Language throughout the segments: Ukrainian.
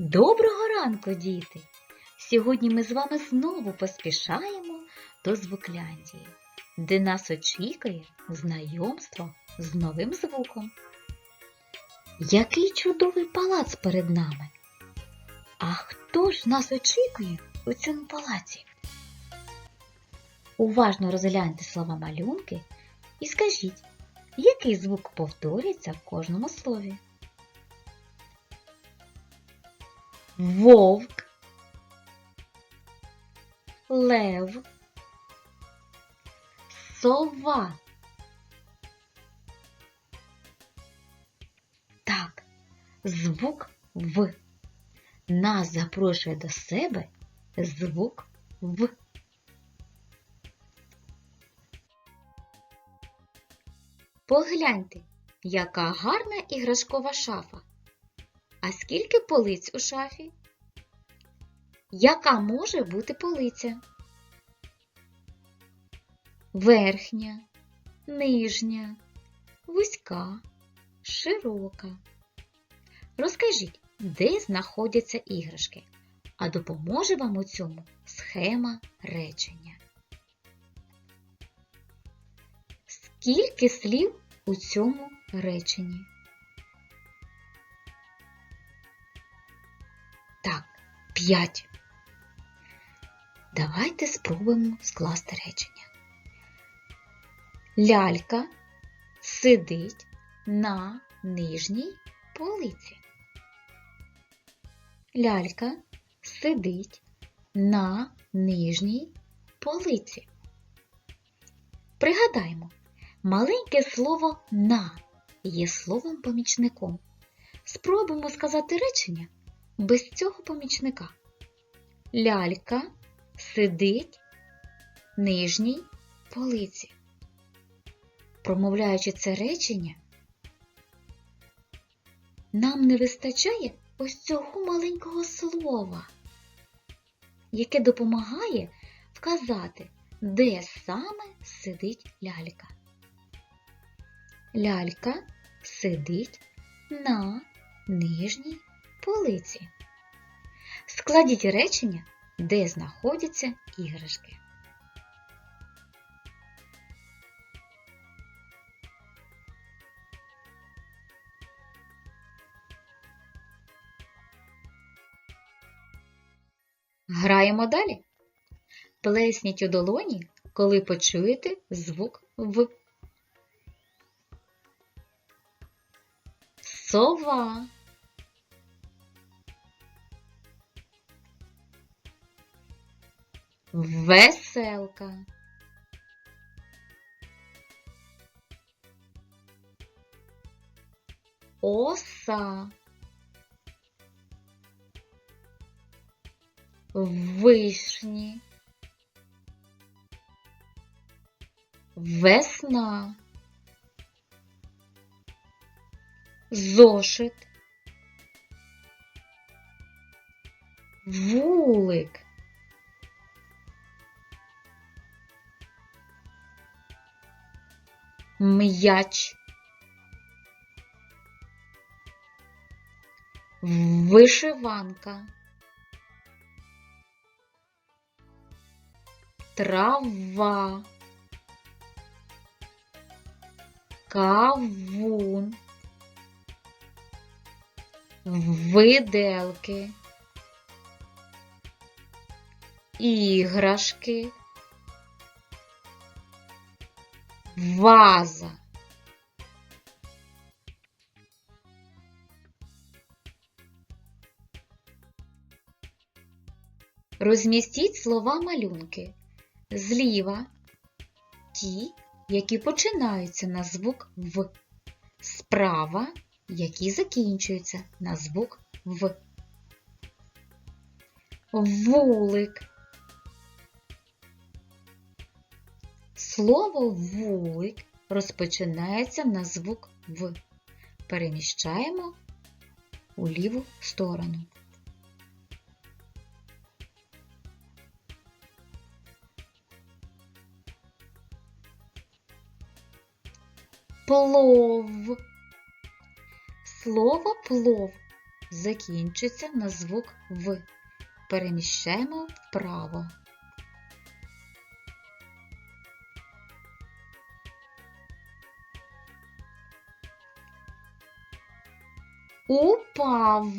Доброго ранку, діти! Сьогодні ми з вами знову поспішаємо до Звукляндії, де нас очікує знайомство з новим звуком. Який чудовий палац перед нами! А хто ж нас очікує у цьому палаці? Уважно розгляньте слова малюнки і скажіть, який звук повторюється в кожному слові. Вовк, лев, сова. Так, звук В. Нас запрошує до себе звук В. Погляньте, яка гарна іграшкова шафа. А скільки полиць у шафі? Яка може бути полиця? Верхня, нижня, вузька, широка. Розкажіть, де знаходяться іграшки, а допоможе вам у цьому схема речення. Скільки слів у цьому реченні? 5. Давайте спробуємо скласти речення. Лялька сидить на нижній полиці. Лялька сидить на нижній полиці. Пригадаймо, маленьке слово на є словом помічником. Спробуємо сказати речення без цього помічника. Лялька сидить в нижній полиці. Промовляючи це речення, нам не вистачає ось цього маленького слова, яке допомагає вказати, де саме сидить лялька. Лялька сидить на нижній полиці. Складіть речення, де знаходяться іграшки. Граємо далі. Плесніть у долоні, коли почуєте звук В. Сова. Веселка. Оса. Вишні. Весна. Зошит. Вулик. М'яч. Вишиванка. Трава. Кавун. Виделки. Іграшки. Ваза. Розмістіть слова малюнки. Зліва ті, які починаються на звук В. Справа, які закінчуються на звук В. Вулик. Слово вулик розпочинається на звук В. Переміщаємо у ліву сторону. Плов. Слово плов закінчується на звук В. Переміщаємо вправо. Упав.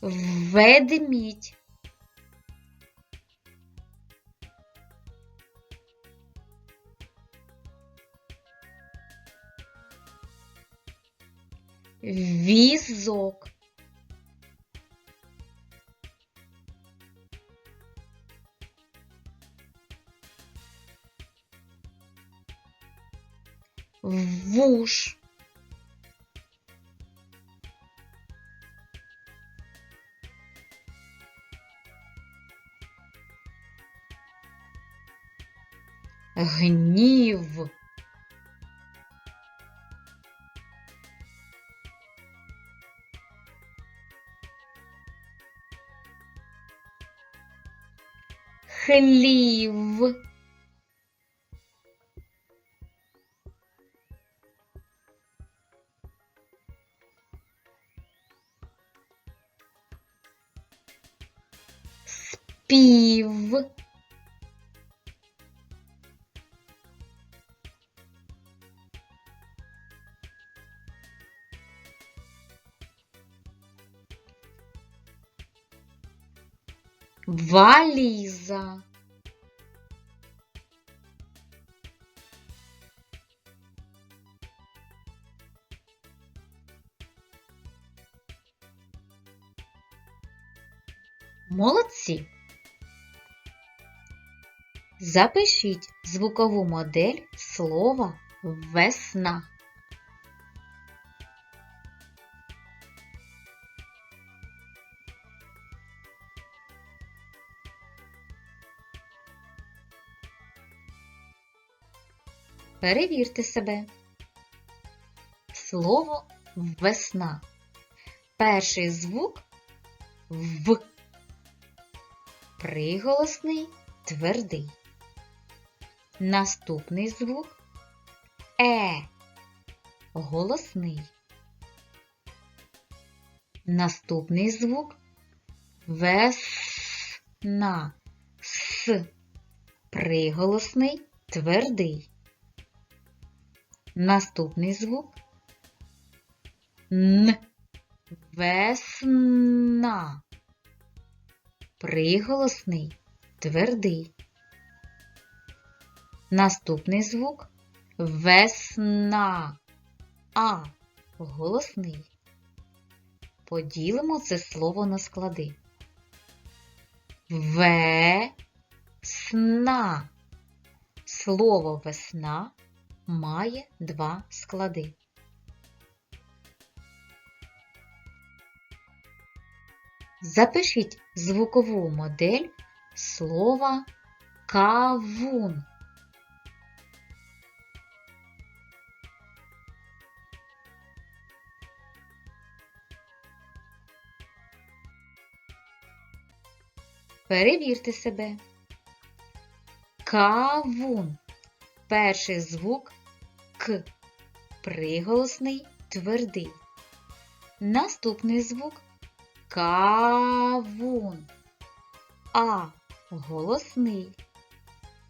Ведмідь. Візок. Вуш. Гнів. Хлів. Спів. Валіза. Молодці. Запишіть звукову модель слова весна. Перевірте себе. Слово весна. Перший звук в. Приголосний твердий. Наступний звук е. Голосний. Наступний звук весна. С. Приголосний твердий. Наступний звук Н. Весна. Приголосний твердий. Наступний звук весна. А. Голосний. Поділимо це слово на склади. Весна. Слово весна має два склади. Запишіть звукову модель слова кавун. Перевірте себе. Кавун. Перший звук К. Приголосний твердий. Наступний звук Кавун. А. Голосний.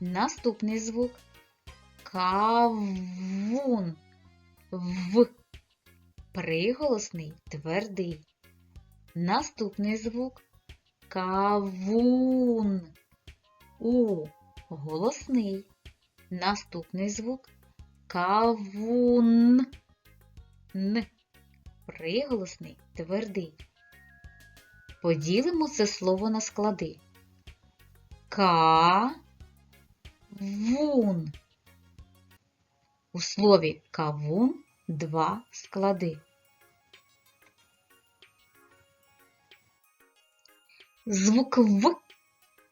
Наступний звук Кавун. В. Приголосний твердий. Наступний звук Кавун. У. Голосний. Наступний звук кавун. Н. Приголосний твердий. Поділимо це слово на склади. Ка. Вун. У слові кавун два склади. Звук В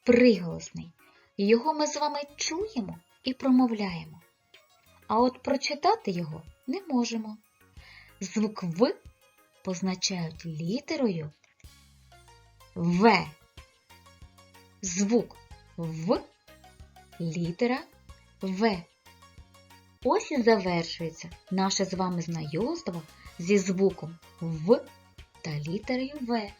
приголосний. Його ми з вами чуємо і промовляємо. А от прочитати його не можемо. Звук В позначають літерою В. Звук В, літера В. Ось і завершується наше з вами знайомство зі звуком В та літерою В.